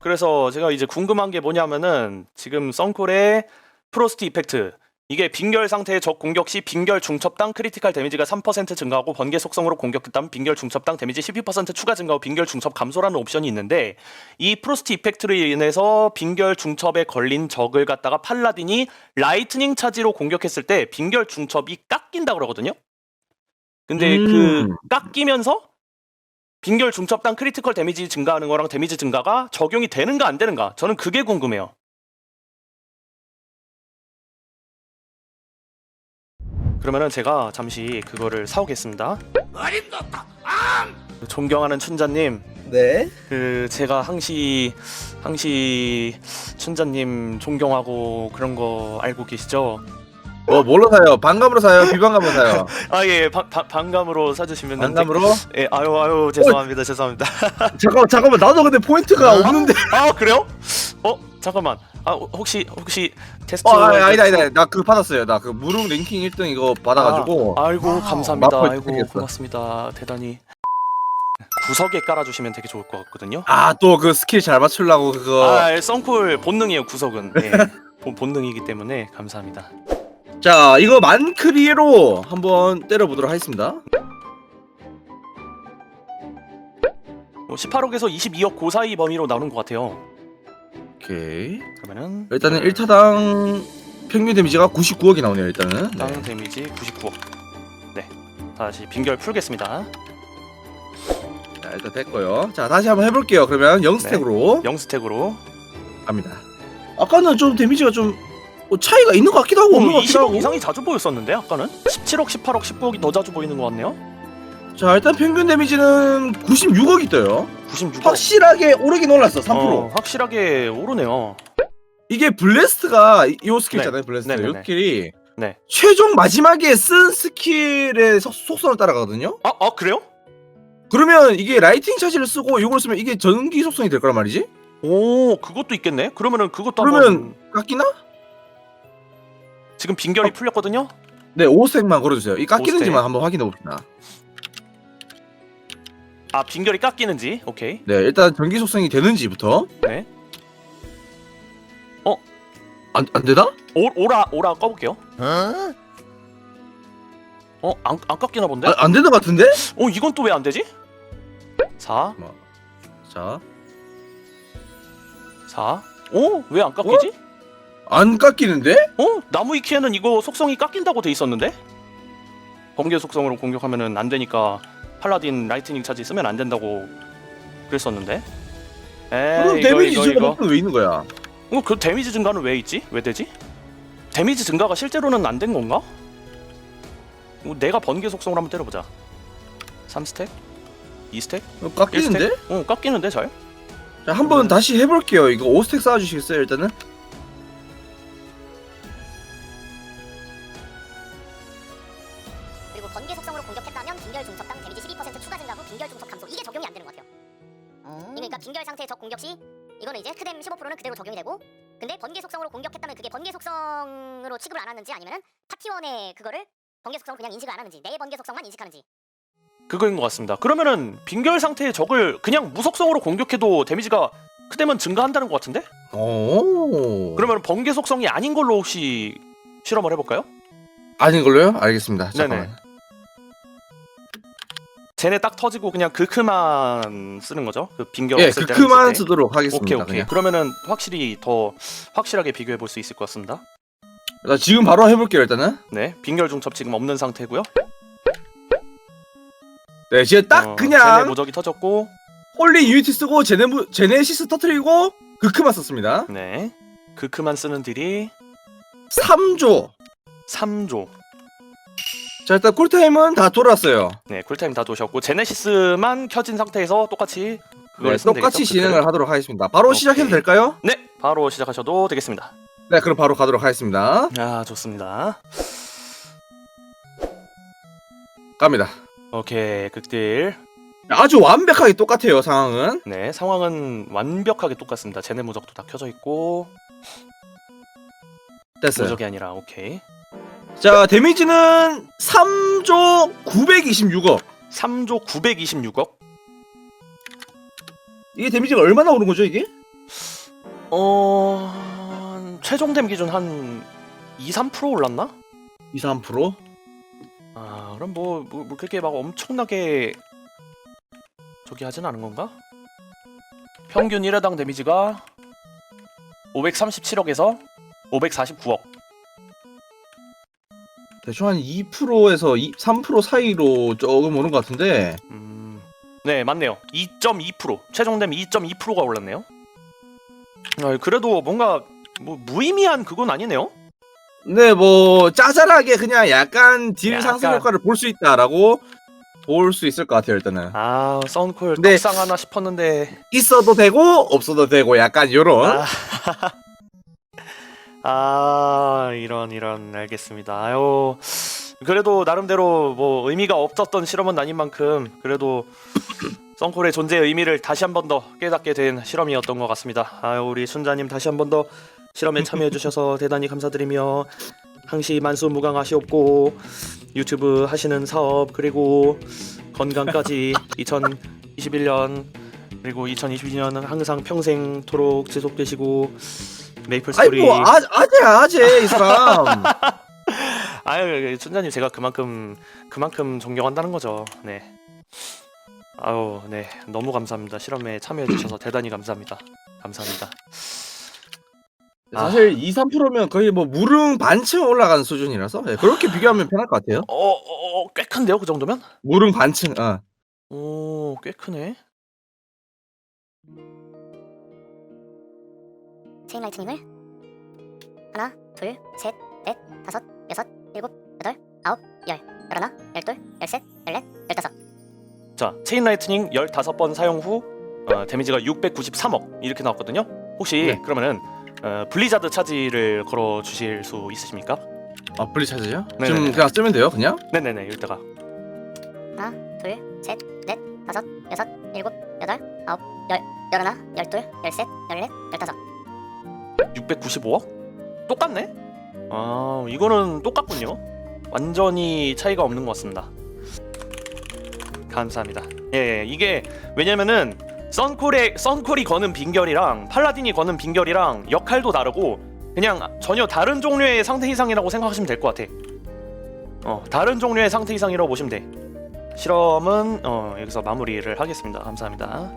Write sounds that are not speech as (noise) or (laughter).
그래서 제가 이제 궁금한 게 뭐냐면은 지금 썬콜의 프로스트 이펙트 이게 빙결 상태의 적 공격 시 빙결 중첩당 크리티컬 데미지가 3% 증가하고 번개 속성으로 공격했다면 빙결 중첩당 데미지 12% 추가 증가하고 빙결 중첩 감소라는 옵션이 있는데 이 프로스트 이펙트로 인해서 빙결 중첩에 걸린 적을 갖다가 팔라딘이 라이트닝 차지로 공격했을 때 빙결 중첩이 깎인다 그러거든요. 근데 음. 그 깎이면서 빙결 중첩당 크리티컬 데미지 증가하는 거랑 데미지 증가가 적용이 되는가 안 되는가 저는 그게 궁금해요. 그러면은 제가 잠시 그거를 사오겠습니다. 존경하는 춘자님, 네. 그 제가 항시 항시 춘자님 존경하고 그런 거 알고 계시죠? 뭐 뭘로 사요? 반감으로 사요? 비반감으로 사요? 아 예, 바- 바- 반감으로 사주시면 반감으로? 예, 아유 아유 죄송합니다 죄송합니다. (laughs) 잠깐만 잠깐만 나도 근데 포인트가 없는데. 아 그래요? 어 잠깐만. 아 혹시 혹시 테스트? 어 아니, 아니다 아니다 나 그거 받았어요. 나 그 무릉 랭킹 1등 이거 받아가지고. 아, 아이고 감사합니다. 마포에 아이고 드리겠어. 고맙습니다. 대단히 구석에 깔아주시면 되게 좋을 것 같거든요. 아 또 그 스킬 잘 맞추려고 그거. 아 썬쿨 본능이에요 구석은. 예. (laughs) 본- 본능이기 때문에 감사합니다. 자 이거 만크리로 한번 때려보도록 하겠습니다. 뭐 18억에서 22억 그 사이 범위로 나오는 것 같아요. 오케이. 그러면은 일단은 1타당 평균 데미지가 99억이 나오네요. 일단은. 땅 네. 데미지 99억. 네. 다시 빙결 풀겠습니다. 자 일단 됐고요. 자 다시 한번 해볼게요. 그러면 0스택으로 0스택으로. 갑니다. 아까는 좀 데미지가 좀 어, 차이가 있는 것 같기도 하고 없는 것 같기도 20억 하고. 이상이 자주 보였었는데 아까는 17억, 18억, 19억이 더 자주 보이는 것 같네요. 자 일단 평균 데미지는 96억이 떠요. 96억. 확실하게 오르긴 올랐어 3%. 어, 확실하게 오르네요. 이게 블레스트가 이- 요 스킬 네. 있잖아요 블레스트 네네네. 요 스킬이 네. 최종 마지막에 쓴 스킬의 속- 속성을 따라가거든요. 아, 아 그래요? 그러면 이게 라이팅 차지를 쓰고 이걸 쓰면 이게 전기 속성이 될 거란 말이지? 오, 그것도 있겠네. 그러면은 그것도 그러면 한번 깎이나? 지금 빙결이 풀렸거든요. 네 5색만 걸어주세요. 이 깎이는지만 오스텍. 한번 확인해 봅시다. 아, 빙결이 깎이는지. 오케이. 네 일단 전기 속성이 되는지부터. 네. 어? 안, 안 되나? 오, 오라 오라 꺼볼게요. 어, 안, 안 깎이나 본데? 아, 안 되는 것 같은데? 어, 이건 또 왜 안 되지? 4, 자, 4. 오, 왜 안 깎이지? 안 깎이는데? 어? 나무 이키에는 이거 속성이 깎인다고 돼 있었는데? 번개 속성으로 공격하면은 안 되니까 팔라딘 라이트닝 차지 쓰면 안 된다고 그랬었는데. 에 그럼 데미지 이거 증가 이거. 왜 있는 거야? 어, 그 데미지 증가는 왜 있지? 왜 되지? 데미지 증가가 실제로는 안 된 건가? 어, 내가 번개 속성으로 한번 때려보자. 3스택? 2스택? 어, 깎이는데? 어, 깎이는데 잘? 자, 한번 다시 해볼게요. 이거 5스택 쌓아주시겠어요, 일단은? 번개 속성으로 공격했다면 빙결 중첩당 데미지 12% 추가 증가 후 빙결 중첩 감소 이게 적용이 안 되는 것 같아요. 이게 그러니까 빙결 상태의 적 공격 시 이거는 이제 크뎀 15%는 그대로 적용이 되고 근데 번개 속성으로 공격했다면 그게 번개 속성으로 취급을 안 하는지 아니면은 파티원의 그거를 번개 속성을 그냥 인식을 안 하는지 내 번개 속성만 인식하는지 그거인 것 같습니다. 그러면은 빙결 상태의 적을 그냥 무속성으로 공격해도 데미지가 크되면 증가한다는 것 같은데? 오. 그러면 번개 속성이 아닌 걸로 혹시 실험을 해볼까요? 아닌 걸로요? 알겠습니다. 잠깐만. 쟤네 딱 터지고 그냥 극크만 쓰는 거죠? 그 빙결 예, 없을 때 때. 쓰도록 하겠습니다. 오케이 오케이. 그냥. 그러면은 확실히 더 확실하게 비교해 볼 수 있을 것 같습니다. 자, 지금 바로 해볼게요, 일단은. 네, 빙결 중첩 지금 없는 상태고요. 네, 지금 딱 어, 쟤네 그냥 모적이 터졌고, 홀리 유니티 쓰고 제네무, 제네시스 터트리고 극크만 썼습니다. 네, 극크만 쓰는 딜이 3조. 3조. 자, 일단 쿨타임은 다 돌았어요. 네, 쿨타임 다 도셨고 제네시스만 켜진 상태에서 똑같이 그걸 네, 쓰면 똑같이 되겠죠? 진행을? 하도록 하겠습니다. 바로 오케이. 시작해도 될까요? 네, 바로 시작하셔도 되겠습니다. 네, 그럼 바로 가도록 하겠습니다. 아, 좋습니다. 갑니다. 오케이, 극딜. 아주 완벽하게 똑같아요, 상황은. 네, 상황은 완벽하게 똑같습니다. 제네 모적도 다 켜져 있고 됐어요. 모적이 아니라 오케이. 자, 데미지는 3조 926억. 3조 926억. 이게 데미지가 얼마나 오른 거죠, 이게? 어 최종 댐 기준 한 2, 3% 올랐나? 2, 3%? 아 그럼 뭐, 뭐, 뭐 그렇게 막 엄청나게 저기 하진 않은 건가? 평균 1회당 데미지가 537억에서 549억 대충 한 2%에서 2, 3% 사이로 조금 오는 것 같은데. 음, 네 맞네요. 2.2% 최종 댐 2.2%가 올랐네요. 아, 그래도 뭔가 뭐 무의미한 그건 아니네요? 근데 뭐 짜잘하게 그냥 약간 딜 약간. 상승 효과를 볼 수 있다라고 볼 수 있을 것 같아요 일단은. 아 썬콜 네. 떡상 하나 싶었는데. 있어도 되고 없어도 되고 약간 요런. 아, (laughs) 아 이런 이런 알겠습니다. 아유 그래도 나름대로 뭐 의미가 없었던 실험은 아닌 만큼 그래도 썬콜의 존재의 의미를 다시 한 번 더 깨닫게 된 실험이었던 것 같습니다. 아유 우리 순자님 다시 한 번 더 실험에 참여해 주셔서 (laughs) 대단히 감사드리며 항시 만수무강하시옵고 유튜브 하시는 사업 그리고 건강까지 (laughs) 2021년 그리고 2022년은 항상 평생토록 지속되시고 메이플 아이 스토리 뭐 아, 아재야 아재 이 사람 (laughs) 아유 춘자님 제가 그만큼 그만큼 존경한다는 거죠. 네. 아유 네 너무 감사합니다. 실험에 참여해 주셔서 대단히 감사합니다. 감사합니다. 아. 사실 2, 3%면 거의 뭐 무릉 반층 올라가는 수준이라서 예, 그렇게 비교하면 편할 것 같아요 어어꽤 큰데요 그 정도면? 무릉 반층 어. 오꽤 크네. 체인 라이트닝을 하나, 둘, 셋, 넷, 다섯, 여섯, 일곱, 여덟, 아홉, 열, 열하나, 열둘, 열셋, 열넷, 열다섯. 자 체인 라이트닝 15번 사용 후 어, 데미지가 693억 이렇게 나왔거든요. 혹시 네. 그러면은 어, 블리자드 차지를 걸어 주실 수 있으십니까? 아 분리 차지요? 네네네. 지금 그냥 쓰면 돼요 그냥? 네네네 이따가 하나, 둘, 셋, 넷, 다섯, 여섯, 일곱, 여덟, 아홉, 열, 열하나, 열둘, 열셋, 열넷, 열다섯. 695억? 똑같네? 아 이거는 똑같군요. 완전히 차이가 없는 것 같습니다. 감사합니다. 예, 예 이게 왜냐면은 썬콜의 썬콜이 거는 빈결이랑 팔라딘이 거는 빈결이랑 역할도 다르고 그냥 전혀 다른 종류의 상태 이상이라고 생각하시면 될 것 같아. 어 다른 종류의 상태 이상이라고 보시면 돼. 실험은 어 여기서 마무리를 하겠습니다. 감사합니다